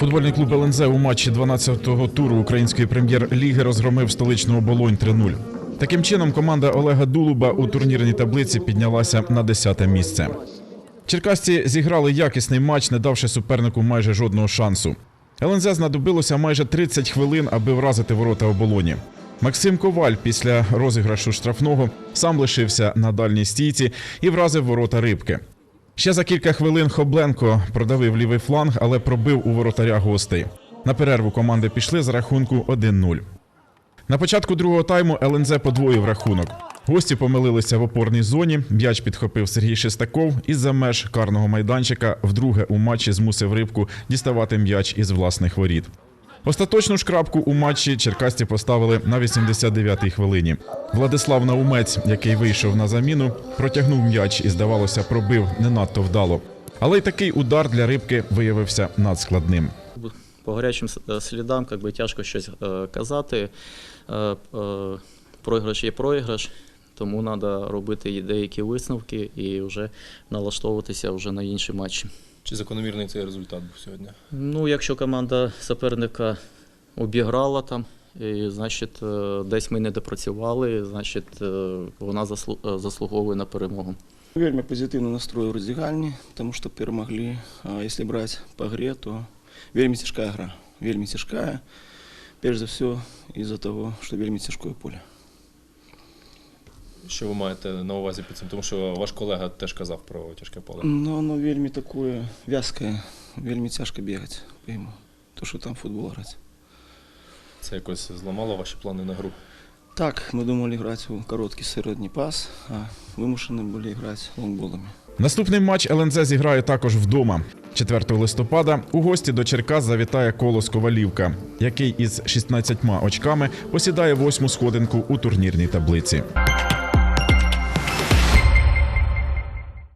Футбольний клуб ЛНЗ у матчі 12-го туру української прем'єр-ліги розгромив столичну оболонь 3-0. Таким чином, команда Олега Дулуба у турнірній таблиці піднялася на 10-те місце. Черкасці зіграли якісний матч, не давши супернику майже жодного шансу. ЛНЗ знадобилося майже 30 хвилин, аби вразити ворота оболоні. Максим Коваль після розіграшу штрафного сам лишився на дальній стійці і вразив ворота рибки. Ще за кілька хвилин Хобленко продавив лівий фланг, але пробив у воротаря гостей. На перерву команди пішли за рахунку 1-0. На початку другого тайму ЛНЗ подвоїв рахунок. Гості помилилися в опорній зоні. М'яч підхопив Сергій Шестаков із за меж карного майданчика. Вдруге у матчі змусив рибку діставати м'яч із власних воріт. Остаточну ж крапку у матчі черкасці поставили на 89-й хвилині. Владислав Наумець, який вийшов на заміну, протягнув м'яч і, здавалося, пробив не надто вдало. Але й такий удар для рибки виявився надскладним. По гарячим е, слідам как би, тяжко щось е, казати. Е, Програш є програш, тому треба робити деякі висновки і вже налаштовуватися вже на інші матчі. Чи закономірний цей результат був сьогодні? Ну, якщо команда суперника обіграла там, і, значить, е, десь ми не допрацювали, значить, е, вона е, заслуговує на перемогу. Вельми позитивный настрой в роздягальні, тому що перемогли. А якщо брати по грі, то вельми тяжка гра. Вельми тяжка, перш за все, із-за того, що вельми тяжке поле. Що ви маєте на увазі під цим? Тому що ваш колега теж казав про тяжке поле. Но оно вельми такое вязкое, вельми тяжко бігати по йому. То, що там футбол грати. Це якось зламало ваші плани на гру. Так, ми думали грати у короткий середній пас, а вимушені були грати лонгболами. Наступний матч ЛНЗ зіграє також вдома. 4 листопада у гості до Черкас завітає Колос Ковалівка, який із 16 очками посідає восьму сходинку у турнірній таблиці.